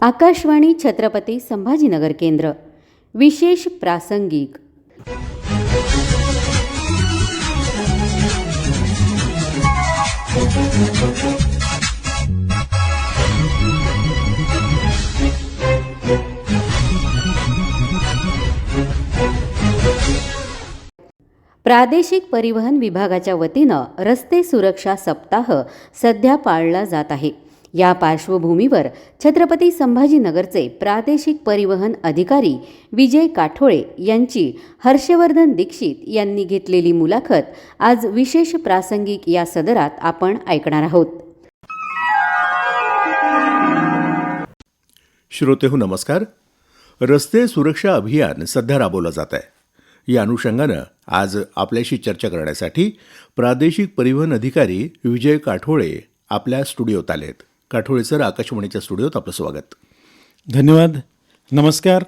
आकाशवाणी छत्रपती संभाजीनगर केंद्र. विशेष प्रासंगिक. प्रादेशिक परिवहन विभागाच्या वतीनं रस्ते सुरक्षा सप्ताह सध्या पाळला जात आहे. या पार्श्वभूमीवर छत्रपती संभाजीनगरचे प्रादेशिक परिवहन अधिकारी विजय काठोळे यांची हर्षवर्धन दीक्षित यांनी घेतलेली मुलाखत आज विशेष प्रासंगिक या सदरात आपण ऐकणार आहोत. श्रोतेहू नमस्कार. रस्ते सुरक्षा अभियान सध्या राबवलं जात आहे. या अनुषंगानं आज आपल्याशी चर्चा करण्यासाठी प्रादेशिक परिवहन अधिकारी विजय काठोळे आपल्या स्टुडिओत आलेत. काठोळे सर आकाशवाणीच्या स्टुडिओत आपलं स्वागत. धन्यवाद. नमस्कार.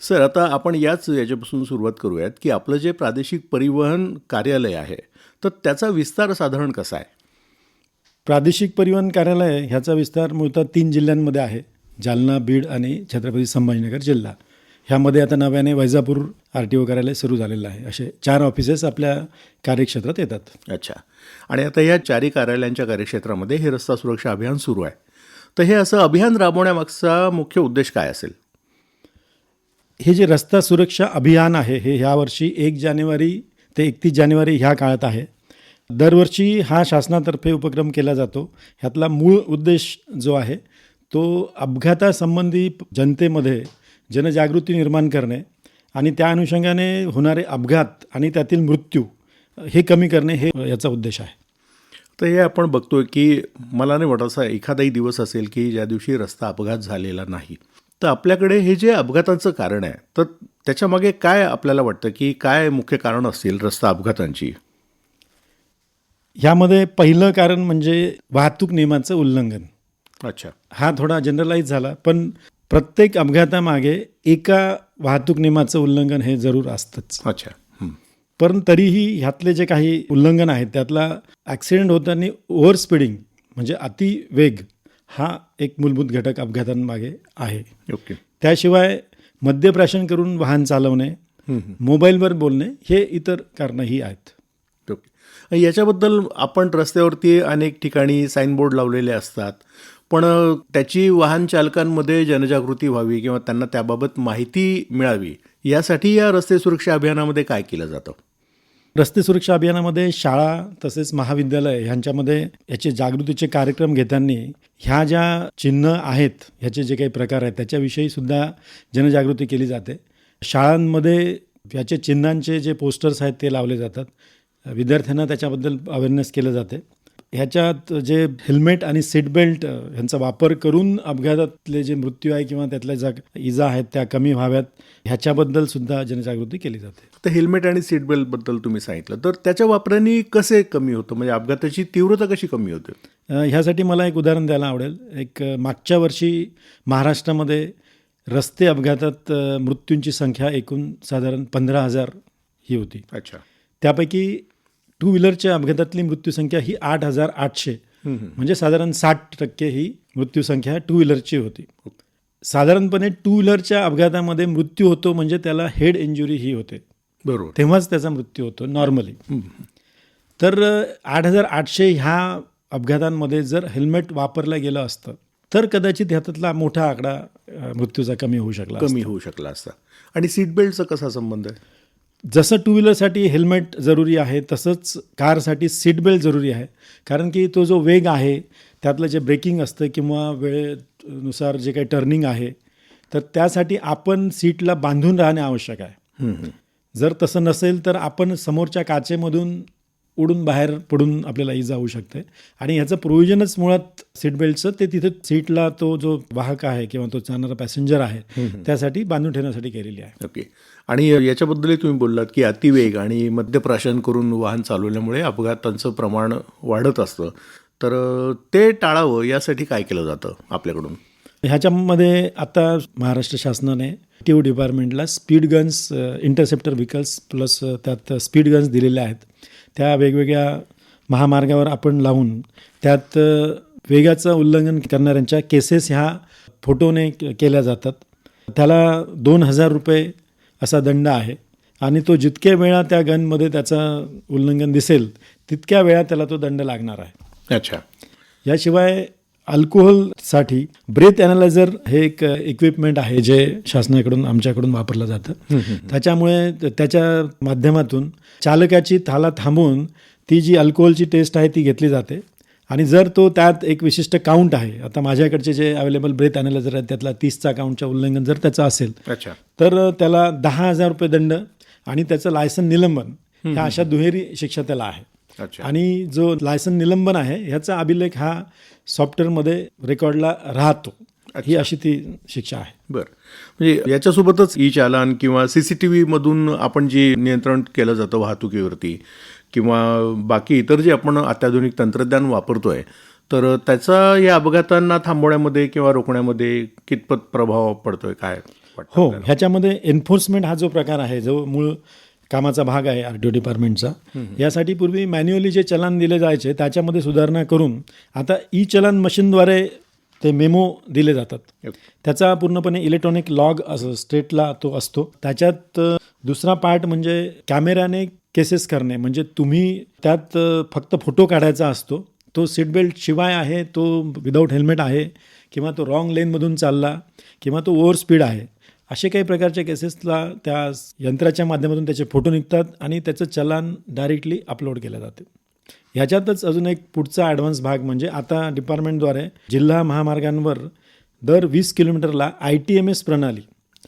सर आता आपण याच याच्यापासून सुरुवात करूयात की आपलं जे प्रादेशिक परिवहन कार्यालय आहे तर त्याचा विस्तार साधारण कसा आहे? प्रादेशिक परिवहन कार्यालय ह्याचा विस्तार मूळतः तीन जिल्ह्यांमध्ये आहे. जालना बीड आणि छत्रपती संभाजीनगर जिल्हा. ह्यामध्ये आता नव्याने वैजापूर आर टी ओ कार्यालय सुरू झालेलं आहे. असे चार ऑफिसेस आपल्या कार्यक्षेत्रात येतात. अच्छा. आणि आता या चारी कार्यालयांच्या कार्यक्षेत्रामध्ये हे रस्ता सुरक्षा अभियान सुरू आहे. तर हे असं अभियान राबवण्यामागचा मुख्य उद्देश काय असेल? हे जे रस्ता सुरक्षा अभियान आहे हे ह्यावर्षी एक जानेवारी ते एकतीस जानेवारी ह्या काळात आहे. दरवर्षी हा शासनातर्फे उपक्रम केला जातो. ह्यातला मूळ उद्देश जो आहे तो अपघातासंबंधी जनतेमध्ये जनजागृती निर्माण करणे आणि त्या अनुषंगाने होणारे अपघात आणि त्यातील मृत्यू हे कमी करणे हे याचा उद्देश आहे. तर हे आपण बघतोय की मला नाही वाटत असा एखादाही दिवस असेल की ज्या दिवशी रस्ता अपघात झालेला नाही. तर आपल्याकडे हे जे अपघाताचं कारण आहे तर त्याच्यामागे काय आपल्याला वाटतं की काय मुख्य कारण असतील रस्ता अपघातांची? ह्यामध्ये पहिलं कारण म्हणजे वाहतूक नियमाचं उल्लंघन. अच्छा. हा थोडा जनरलाईज झाला पण प्रत्येक अपघातामागे एका वाहतूक नियमाचं उल्लंघन हे जरूर असतंच. अच्छा. पण तरीही ह्यातले जे काही उल्लंघन आहेत त्यातला ॲक्सिडेंट होताना ओव्हर स्पीडिंग म्हणजे अति वेग हा एक मूलभूत घटक अपघातांमागे आहे. ओके. त्याशिवाय मद्यप्राशन करून वाहन चालवणे मोबाईलवर बोलणे हे इतर कारणंही आहेत. ओके. याच्याबद्दल आपण रस्त्यावरती अनेक ठिकाणी साईनबोर्ड लावलेले असतात पण त्याची वाहन चालकांमध्ये जनजागृती व्हावी किंवा त्यांना त्याबाबत माहिती मिळावी यासाठी या रस्ते सुरक्षा अभियानामध्ये काय केलं जातं? रस्ते सुरक्षा अभियानामध्ये शाळा तसेच महाविद्यालय ह्यांच्यामध्ये याचे जागृतीचे कार्यक्रम घेताना ह्या ज्या चिन्ह आहेत ह्याचे जे काही प्रकार आहेत त्याच्याविषयी सुद्धा जनजागृती केली जाते. शाळांमध्ये याचे चिन्हांचे जे पोस्टर्स आहेत ते लावले जातात. विद्यार्थ्यांना त्याच्याबद्दल अवेअरनेस केलं जाते. ह्याच्यात जे हेल्मेट आणि सीट बेल्ट ह्यांचा वापर करून अपघातातले जे मृत्यू आहे किंवा त्यातल्या ज्या इजा आहेत त्या कमी व्हाव्यात ह्याच्याबद्दल सुद्धा जनजागृती केली जाते. तर हेल्मेट आणि सीट बेल्टबद्दल तुम्ही सांगितलं. तर त्याच्या वापराने कसे कमी होतं? म्हणजे अपघाताची तीव्रता कशी कमी होते? ह्यासाठी मला एक उदाहरण द्यायला आवडेल. एक मागच्या वर्षी महाराष्ट्रामध्ये रस्ते अपघातात मृत्यूंची संख्या एकूण साधारण पंधरा हजार ही होती. अच्छा. त्यापैकी टू व्हीलरच्या अपघातातली मृत्यूसंख्या ही आठ हजार आठशे. म्हणजे साधारण साठ टक्के ही मृत्यूसंख्या टू व्हीलरची होती. साधारणपणे टू व्हीलरच्या अपघातामध्ये मृत्यू होतो म्हणजे त्याला हेड इंजुरी ही होते. बरोबर. तेव्हाच त्याचा मृत्यू होतो नॉर्मली. तर आठ हजार आठशे ह्या अपघातांमध्ये जर हेल्मेट वापरलं गेलं असतं तर कदाचित ह्यातला मोठा आकडा मृत्यूचा कमी होऊ शकला. कमी होऊ शकला असता. आणि सीट बेल्टचा कसा संबंध आहे? जसं टू व्हीलरसाठी हेल्मेट जरुरी आहे तसंच कारसाठी सीट बेल्ट जरुरी आहे. कारण की तो जो वेग आहे त्यातलं जे ब्रेकिंग असतं किंवा वेळेनुसार जे काही टर्निंग आहे तर त्यासाठी आपण सीटला बांधून राहणे आवश्यक आहे. जर तसं नसेल तर आपण समोरच्या काचेमधून उडून बाहेर पडून आपल्याला इजा होऊ शकते. आणि ह्याचं प्रोव्हिजनच मुळात सीट बेल्टचं ते तिथे सीटला तो जो वाहक आहे किंवा तो चालणारा पॅसेंजर आहे त्यासाठी बांधून ठेवण्यासाठी केलेली आहे. ओके आणि याच्याबद्दलही तुम्ही बोललात की अतिवेग आणि मद्यप्राशन करून वाहन चालवल्यामुळे अपघातांचं प्रमाण वाढत असतं. तर ते टाळावं यासाठी काय केलं जातं आपल्याकडून? ह्याच्यामध्ये आता महाराष्ट्र शासनाने टी डिपार्टमेंटला speed guns interceptor vehicles plus त्यात स्पीड गन्स दिलेल्या आहेत. त्या वेगवेगळ्या महामार्गावर आपण लावून त्यात वेगाचं उल्लंघन करणाऱ्यांच्या केसेस ह्या फोटोने केल्या जातात. त्याला दोन हजार रुपये असा दंड आहे. आणि तो जितक्या वेळा त्या गनमध्ये त्याचं उल्लंघन दिसेल तितक्या वेळा त्याला तो दंड लागणार आहे. अच्छा. याशिवाय अल्कोहोलसाठी ब्रेथ ॲनालायझर हे एक इक्विपमेंट आहे जे शासनाकडून आमच्याकडून वापरलं जातं. त्याच्यामुळे त्याच्या माध्यमातून चालकाची थाला थांबवून ती जी अल्कोहोलची टेस्ट आहे ती घेतली जाते. आणि जर तो त्यात एक विशिष्ट काउंट आहे आता माझ्याकडचे जे अवेलेबल ब्रेथ ॲनालायझर आहेत त्यातला तीसचा काउंटच्या उल्लंघन जर त्याचं असेल अच्छा. तर त्याला दहा हजार रुपये दंड आणि त्याचं लायसन निलंबन ह्या अशा दुहेरी शिक्षा त्याला आहे. अच्छा. आणि जो लायसन निलंबन आहे ह्याचा अभिलेख हा सॉफ्टवेअरमध्ये रेकॉर्डला राहतो. ही अशी ती शिक्षा आहे. बर. म्हणजे याच्यासोबतच ई चालन किंवा सी सी टी व्हीमधून आपण जी नियंत्रण केलं जातं वाहतुकीवरती किंवा बाकी इतर जे आपण अत्याधुनिक तंत्रज्ञान वापरतोय तर त्याचा या अपघातांना थांबवण्यामध्ये किंवा रोखण्यामध्ये कितपत प्रभाव पडतोय काय हो? ह्याच्यामध्ये एन्फोर्समेंट हा जो प्रकार आहे जो मूळ कामाचा भाग आहे आर टी ओ डिपार्टमेंटचा यासाठी पूर्वी मॅन्युअली जे चलन दिले जायचे त्याच्यामध्ये सुधारणा करून आता ई चलन मशीनद्वारे ते मेमो दिले जातात. त्याचा पूर्णपणे इलेक्ट्रॉनिक लॉग असं स्टेटला तो असतो. त्याच्यात दुसरा पार्ट म्हणजे कॅमेऱ्याने केसेस करणे. म्हणजे तुम्ही त्यात फक्त फोटो काढायचा असतो. तो सीटबेल्ट शिवाय आहे तो विदाऊट हेल्मेट आहे किंवा तो रॉंग लेनमधून चालला किंवा तो ओव्हर स्पीड आहे. असे काही प्रकारच्या केसेसला त्या यंत्राच्या माध्यमातून त्याचे फोटो निघतात आणि त्याचं चलान डायरेक्टली अपलोड केलं जाते. ह्याच्यातच अजून एक पुढचा ॲडव्हान्स भाग म्हणजे आता डिपार्टमेंटद्वारे जिल्हा महामार्गांवर दर वीस किलोमीटरला आय टी एम एस प्रणाली.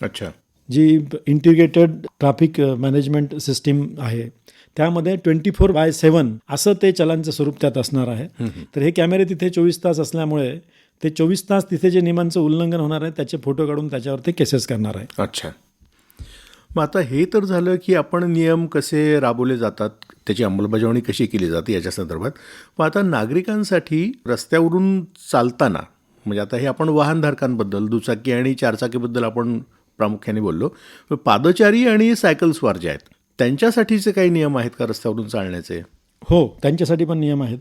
अच्छा. जी इंटिग्रेटेड ट्रॅफिक मॅनेजमेंट सिस्टीम आहे. त्यामध्ये ट्वेंटी फोर बाय सेवन असं ते चलांचं स्वरूप त्यात असणार आहे. तर हे कॅमेरे तिथे चोवीस तास असल्यामुळे ते चोवीस तास तिथे जे नियमांचं उल्लंघन होणार आहे त्याचे फोटो काढून त्याच्यावर ते केसेस करणार आहे. अच्छा. मग आता हे तर झालं की आपण नियम कसे राबवले जातात त्याची अंमलबजावणी कशी केली जाते याच्या संदर्भात. पण आता नागरिकांसाठी रस्त्यावरून चालताना म्हणजे आता हे आपण वाहनधारकांबद्दल दुचाकी आणि चारचाकीबद्दल आपण प्रामुख्याने बोललो. पादचारी आणि सायकलस्वार जे आहेत त्यांच्यासाठीचे काही नियम आहेत का रस्त्यावरून चालण्याचे? हो त्यांच्यासाठी पण नियम आहेत.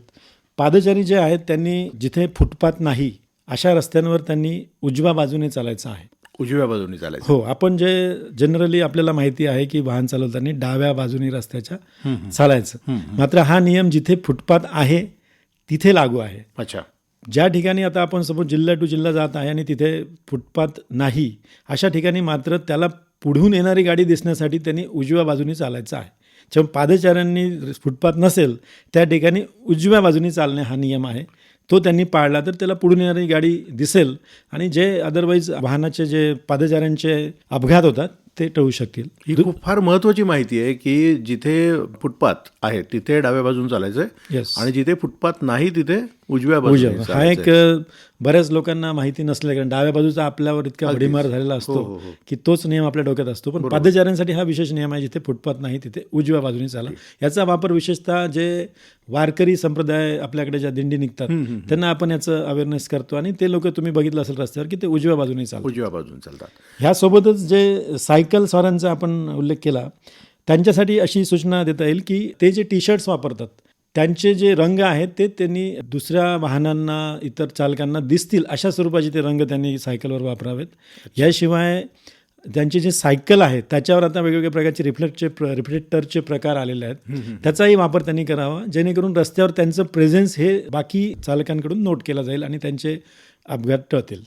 पादचारी जे आहेत त्यांनी जिथे फुटपाथ नाही अशा रस्त्यांवर त्यांनी उजव्या बाजूने चालायचं आहे. उजव्या बाजूने चालायचं. हो आपण जे जनरली आपल्याला माहिती आहे की वाहन चालवताना डाव्या बाजूने रस्त्याच्या चालायचं. मात्र हा नियम जिथे फुटपाथ आहे तिथे लागू आहे. अच्छा. ज्या ठिकाणी आता आपण सपोज जिल्हा टू जिल्हा जात आहे आणि तिथे फुटपाथ नाही अशा ठिकाणी मात्र त्याला पुढून येणारी गाडी दिसण्यासाठी त्यांनी उजव्या बाजूने चालायचं आहे. जेव्हा पादचाऱ्यांनी फुटपाथ नसेल त्या ठिकाणी उजव्या बाजूने चालणे हा नियम आहे. तो त्यांनी पाळला तर त्याला पुढून येणारी गाडी दिसेल आणि जे अदरवाईज वाहनाचे जे पादचाऱ्यांचे अपघात होतात ते टळू शकतील. ही खूप फार महत्वाची माहिती आहे की जिथे फुटपाथ आहे तिथे डाव्या बाजून चालायचंय Yes. आणि जिथे फुटपाथ नाही तिथे उजव्या उजव्या हा एक बऱ्याच लोकांना माहिती नसल्या कारण डाव्या बाजूचा आपल्यावर इतका भडीमार झालेला हो, असतो की तोच नियम आपल्या डोक्यात असतो. पण पादचाऱ्यांसाठी हा विशेष नियम आहे जिथे फुटपाथ नाही तिथे उजव्या बाजूने चाला. याचा वापर विशेषतः जे वारकरी संप्रदाय आपल्याकडे ज्या दिंडी निघतात त्यांना आपण याचं अवेअरनेस करतो आणि ते लोक तुम्ही बघितलं असेल रस्त्यावर की ते उजव्या बाजूने चालतात. उजव्या बाजून चालतात. ह्यासोबतच जे सायकल स्वारांचा आपण उल्लेख केला त्यांच्यासाठी अशी सूचना देता येईल की ते जे टी शर्ट्स वापरतात त्यांचे जे रंग आहेत ते त्यांनी दुसऱ्या वाहनांना इतर चालकांना दिसतील अशा स्वरूपाचे ते रंग त्यांनी सायकलवर वापरावेत. याशिवाय त्यांचे जे सायकल आहे त्याच्यावर आता वेगवेगळ्या प्रकारचे रिफ्लेक्टचे प्र रिफ्लेक्टरचे प्रकार आलेले आहेत. त्याचाही वापर त्यांनी करावा जेणेकरून रस्त्यावर त्यांचं प्रेझेन्स हे बाकी चालकांकडून नोट केला जाईल आणि त्यांचे अपघात टळतील.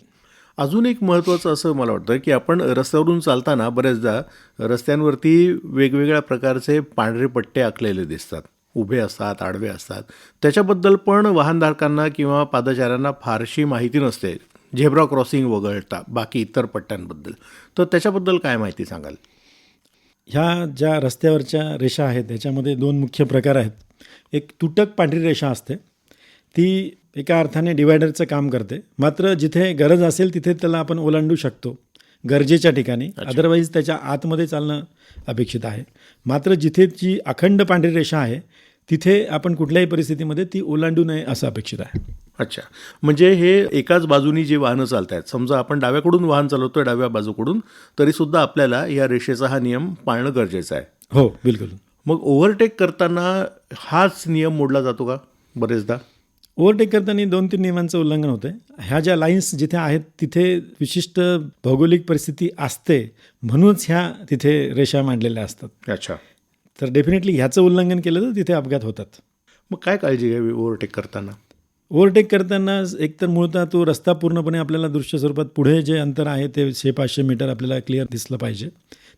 अजून एक महत्त्वाचं असं मला वाटतं की आपण रस्त्यावरून चालताना बऱ्याचदा रस्त्यांवरती वेगवेगळ्या प्रकारचे पांढरे पट्टे आखलेले दिसतात. उभे असतात आडवे असतात. त्याच्याबद्दल पण वाहनधारकांना किंवा पादचाऱ्यांना फारशी माहिती नसते. झेब्रा क्रॉसिंग वगळता बाकी इतर पट्ट्यांबद्दल. तर त्याच्याबद्दल काय माहिती सांगाल? ह्या ज्या रस्त्यावरच्या रेषा आहेत त्याच्यामध्ये दोन मुख्य प्रकार आहेत. एक तुटक पांढरी रेषा असते. ती एका अर्थाने डिवायडरचं काम करते. मात्र जिथे गरज असेल तिथे त्याला आपण ओलांडू शकतो गरजेच्या ठिकाणी. अदरवाईज त्याच्या आतमध्ये चालणं अपेक्षित आहे. मात्र जिथे जी अखंड पांढरी रेषा आहे तिथे आपण कुठल्याही परिस्थितीमध्ये ती ओलांडू नये असं अपेक्षित आहे. अच्छा. म्हणजे हे एकाच बाजूनी जी वाहनं चालत आहेत समजा आपण डाव्याकडून वाहन चालवतोय डाव्या बाजूकडून तरीसुद्धा आपल्याला या रेषेचा हा नियम पाळणं गरजेचं आहे. हो बिलकुल. मग ओव्हरटेक करताना हाच नियम मोडला जातो का बरेचदा? ओव्हरटेक करताना दोन तीन नियमांचं उल्लंघन होतं ह्या ज्या लाईन्स जिथे आहेत तिथे विशिष्ट भौगोलिक परिस्थिती असते म्हणूनच ह्या तिथे रेषा मांडलेल्या असतात. अच्छा. तर डेफिनेटली ह्याचं उल्लंघन केलं तर तिथे अपघात होतात. मग काय काळजी घ्यावी ओव्हरटेक करताना? ओव्हरटेक करताना एकतर मुळतः तो रस्ता पूर्णपणे आपल्याला दृश्य स्वरूपात पुढे जे अंतर आहे ते शे पाचशे मीटर आपल्याला क्लिअर दिसलं पाहिजे.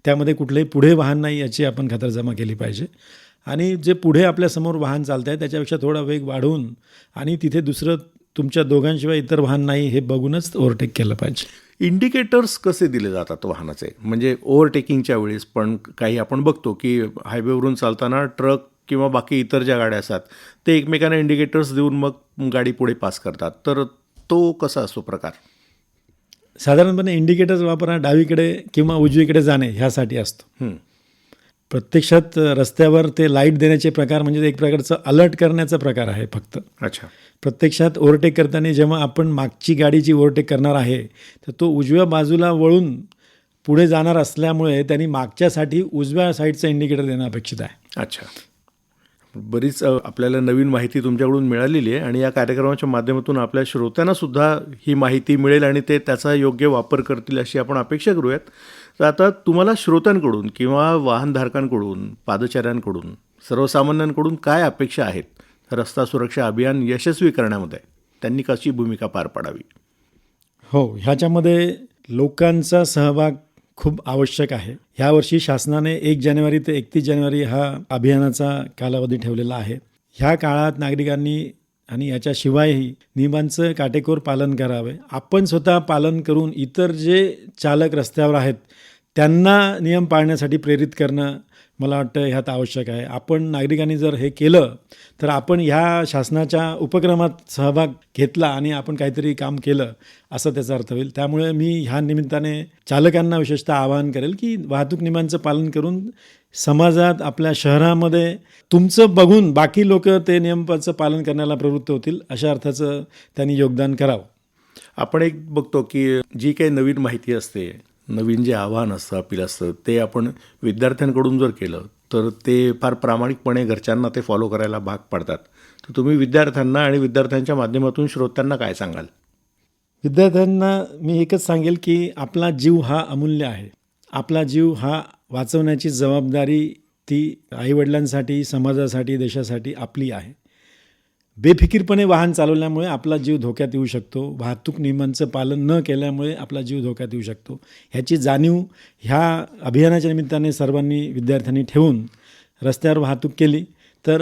त्यामध्ये कुठलंही पुढे वाहन नाही याची आपण खातरजमा केली पाहिजे. आणि जे पुढे आपल्यासमोर वाहन चालत आहे त्याच्यापेक्षा थोडा वेग वाढवून आणि तिथे दुसरं तुमच्या दोघांशिवाय इतर वाहन नाही हे बघूनच ओव्हरटेक केलं पाहिजे. इंडिकेटर्स कसे दिले जातात वाहनाचे? म्हणजे ओव्हरटेकिंगच्या वेळेस पण काही आपण बघतो की हायवेवरून चालताना ट्रक किंवा बाकी इतर ज्या गाड्या असतात ते एकमेकांना इंडिकेटर्स देऊन मग गाडी पुढे पास करतात. तर तो कसा असतो प्रकार? साधारणपणे इंडिकेटर्स वापरा डावीकडे किंवा उजवीकडे जाणे ह्यासाठी असतो. प्रत्यक्षात रस्त्यावर ते लाइट देण्याचे प्रकार म्हणजे एक प्रकारचं अलर्ट करण्याचा प्रकार आहे फक्त. अच्छा. प्रत्यक्षात ओव्हरटेक करताना जेव्हा आपण मागची गाडी जी ओव्हरटेक करणार आहे तर तो उजव्या बाजूला वळून पुढे जाणार असल्यामुळे त्यांनी मागच्यासाठी उजव्या साईडचं इंडिकेटर देणं अपेक्षित आहे. अच्छा. बरीच आपल्याला नवीन माहिती तुमच्याकडून मिळालेली आहे आणि या कार्यक्रमाच्या माध्यमातून आपल्या श्रोत्यांना सुद्धा ही माहिती मिळेल आणि ते त्याचा योग्य वापर करतील अशी आपण अपेक्षा करूयात. तर आता तुम्हाला श्रोत्यांकडून किंवा वाहनधारकांकडून पादचाऱ्यांकडून सर्वसामान्यांकडून काय अपेक्षा आहेत? रस्ता सुरक्षा अभियान यशस्वी करण्यामध्ये त्यांनी कशी भूमिका पार पाडावी? हो ह्याच्यामध्ये लोकांचा सहभाग खूप आवश्यक आहे. यावर्षी शासनाने एक जानेवारी ते एकतीस जानेवारी हा अभियानाचा कालावधी ठेवलेला आहे. ह्या काळात नागरिकांनी आणि याच्याशिवायही नियमांचं काटेकोर पालन करावे. आपण स्वतः पालन करून इतर जे चालक रस्त्यावर आहेत त्यांना नियम पाळण्यासाठी प्रेरित करणं मला वाटतं ह्यात आवश्यक आहे. आपण नागरिकांनी जर हे केलं तर आपण ह्या शासनाच्या उपक्रमात सहभाग घेतला आणि आपण काहीतरी काम केलं असं त्याचा अर्थ होईल. त्यामुळे मी ह्या निमित्ताने चालकांना विशेषतः आवाहन करेल की वाहतूक नियमांचं पालन करून समाजात आपल्या शहरामध्ये तुमचं बघून बाकी लोक ते नियमाचं पालन करण्याला प्रवृत्त होतील अशा अर्थाचं त्यांनी योगदान करावं. आपण एक बघतो की जी काही नवीन माहिती असते नवीन जे आव्हान असतं अपील असतं ते आपण विद्यार्थ्यांकडून जर केलं तर ते फार प्रामाणिकपणे घरच्यांना ते फॉलो करायला भाग पाडतात. तर तुम्ही विद्यार्थ्यांना आणि विद्यार्थ्यांच्या माध्यमातून श्रोत्यांना काय सांगाल? विद्यार्थ्यांना मी एकच सांगेल की आपला जीव हा अमूल्य आहे. आपला जीव हा वाचवण्याची जबाबदारी ती आईवडिलांसाठी समाजासाठी देशासाठी आपली आहे. बेफिकीरपणे वाहन चालवल्यामुळे आपला जीव धोक्यात येऊ शकतो. वाहतूक नियमांचं पालन न केल्यामुळे आपला जीव धोक्यात येऊ शकतो. ह्याची जाणीव ह्या अभियानाच्या निमित्ताने सर्वांनी विद्यार्थ्यांनी ठेवून रस्त्यावर वाहतूक केली. तर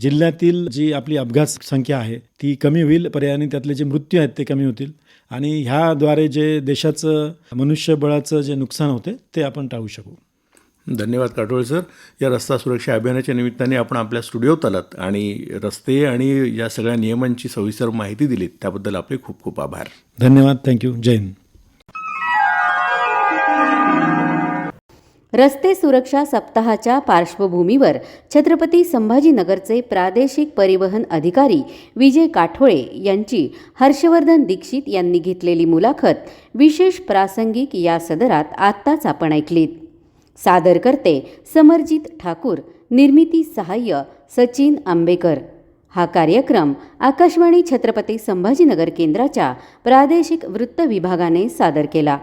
जिल्ह्यातील जी आपली अपघात संख्या आहे ती कमी होईल पर्यायाने त्यातले जे मृत्यू आहेत ते कमी होतील. आणि ह्याद्वारे जे देशाचं मनुष्यबळाचं जे नुकसान होते ते आपण टाळू शकू. धन्यवाद काटोळे सर. या रस्ता सुरक्षा अभियानाच्या निमित्ताने आपण आपल्या स्टुडिओत आलात आणि रस्ते आणि या सगळ्या नियमांची सविस्तर माहिती दिलीत. त्याबद्दल आपले खूप खूप आभार. धन्यवाद. थँक्यू जय हिंद रस्ते सुरक्षा सप्ताहाच्या पार्श्वभूमीवर छत्रपती संभाजीनगरचे प्रादेशिक परिवहन अधिकारी विजय काठोळे यांची हर्षवर्धन दीक्षित यांनी घेतलेली मुलाखत विशेष प्रासंगिक या सदरात आत्ताच आपण ऐकलीत. सादर करते समरजित ठाकूर निर्मिती सहाय्य सचिन आंबेकर हा कार्यक्रम आकाशवाणी छत्रपती संभाजीनगर केंद्राच्या प्रादेशिक वृत्त विभागाने सादर केला